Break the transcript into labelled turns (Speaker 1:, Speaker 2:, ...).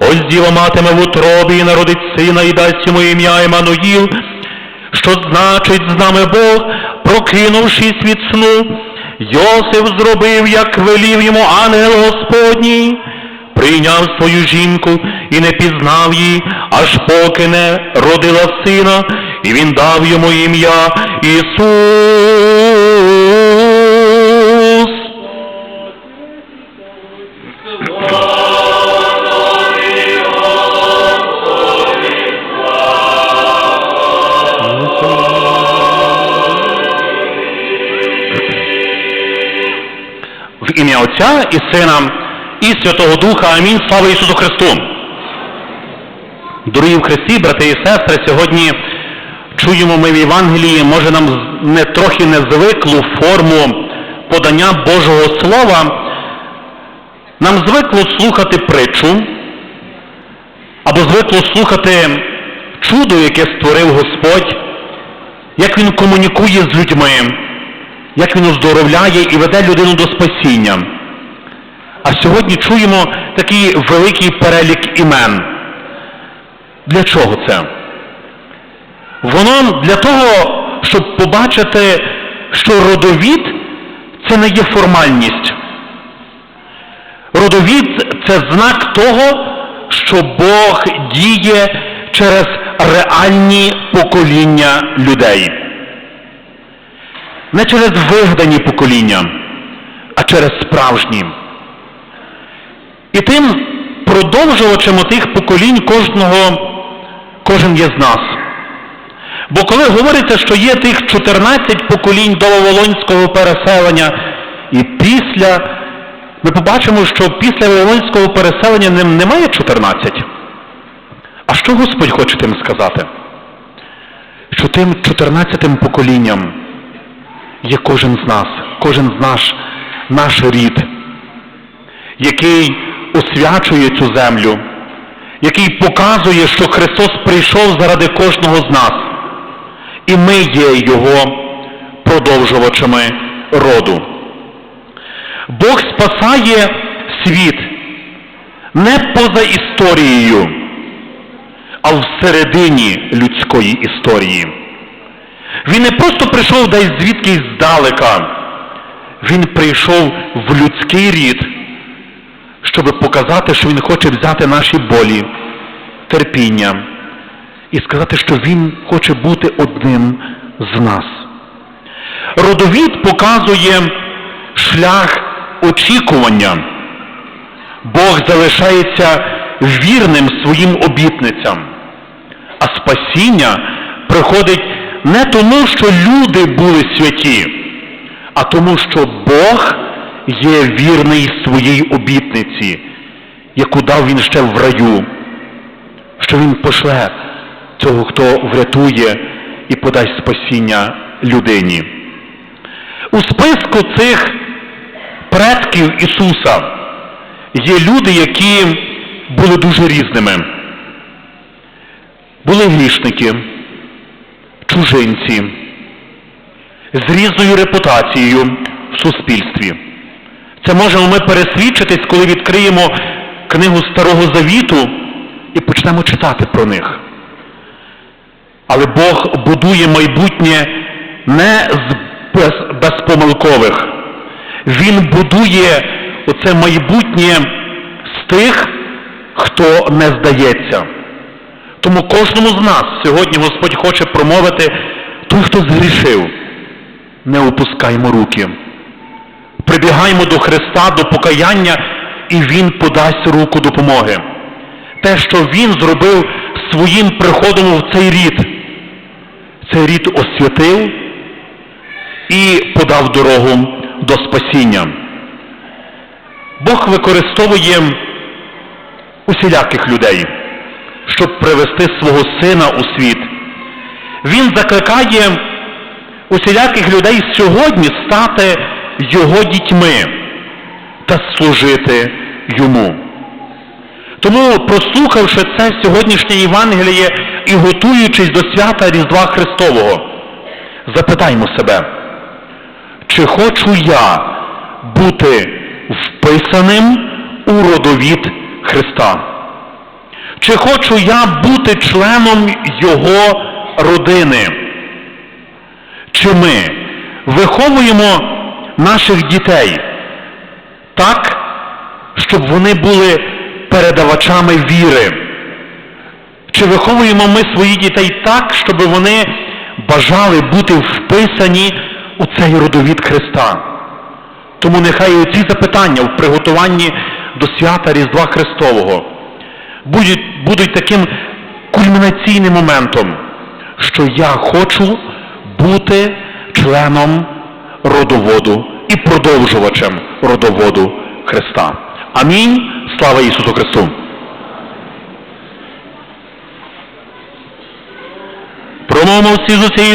Speaker 1: Ось діва матиме в утробі і народить сина і дасть йому ім'я Еммануїл, що значить з нами Бог, прокинувшись від сну, Йосиф зробив, як велів йому ангел Господній, прийняв свою жінку і не пізнав її, аж поки не родила сина, і він дав йому ім'я Ісус. Отця і Сина і Святого Духа. Амінь. Слава Ісусу Христу! Дорогі в Христі, брати і сестри, сьогодні чуємо ми в Євангелії, може нам не трохи не звиклу форму подання Божого Слова. Нам звикло слухати притчу, або звикло слухати чудо, яке створив Господь, як Він комунікує з людьми, як Він оздоровляє і веде людину до спасіння. А сьогодні чуємо такий великий перелік імен. Для чого це? Воно для того, щоб побачити, що родовід це не є формальність. Родовід це знак того, що Бог діє через реальні покоління людей. Не через вигадані покоління, а через справжні. І тим продовжувачем тих поколінь кожного, кожен є з нас. Бо коли говориться, що є тих 14 поколінь до Вавилонського переселення, і після, ми побачимо, що після Вавилонського переселення немає 14. А що Господь хоче тим сказати? Що тим 14 поколінням є кожен з нас, кожен з наш, наш рід, який освячує цю землю, який показує, що Христос прийшов заради кожного з нас. І ми є Його продовжувачами роду. Бог спасає світ не поза історією, а всередині людської історії. Він не просто прийшов десь звідкись здалека, він прийшов в людський рід, щоб показати, що він хоче взяти наші болі, терпіння і сказати, що він хоче бути одним з нас. Родовід показує шлях очікування. Бог залишається вірним своїм обітницям, а спасіння приходить не тому, що люди були святі, а тому, що Бог є вірний своїй обітниці, яку дав він ще в раю, що він пошле цього, хто врятує і подасть спасіння людині. У списку цих предків Ісуса є люди, які були дуже різними. Були грішники, чужинці, з різною репутацією в суспільстві. Це можемо ми пересвідчитись, коли відкриємо книгу Старого Завіту і почнемо читати про них. Але Бог будує майбутнє не з без, безпомилкових. Він будує оце майбутнє з тих, хто не здається. Тому кожному з нас сьогодні Господь хоче промовити той, хто згрішив, не опускаймо руки. Прибігаємо до Христа, до покаяння, і Він подасть руку допомоги. Те, що Він зробив своїм приходом в цей рід, цей рід освятив і подав дорогу до спасіння. Бог використовує усіляких людей, щоб привести свого сина у світ. Він закликає усіляких людей сьогодні стати його дітьми та служити йому. Тому, прослухавши це сьогоднішнє Євангеліє і готуючись до свята Різдва Христового, запитаймо себе, чи хочу я бути вписаним у родовід Христа? Чи хочу я бути членом Його родини? Чи ми виховуємо наших дітей так, щоб вони були передавачами віри? Чи виховуємо ми своїх дітей так, щоб вони бажали бути вписані у цей родовід Христа? Тому нехай і ці запитання в приготуванні до свята Різдва Христового будуть, будуть таким кульмінаційним моментом, що я хочу бути членом родоводу і продовжувачем родоводу Христа. Амінь. Слава Ісусу Христу! Промовимо всі з усієї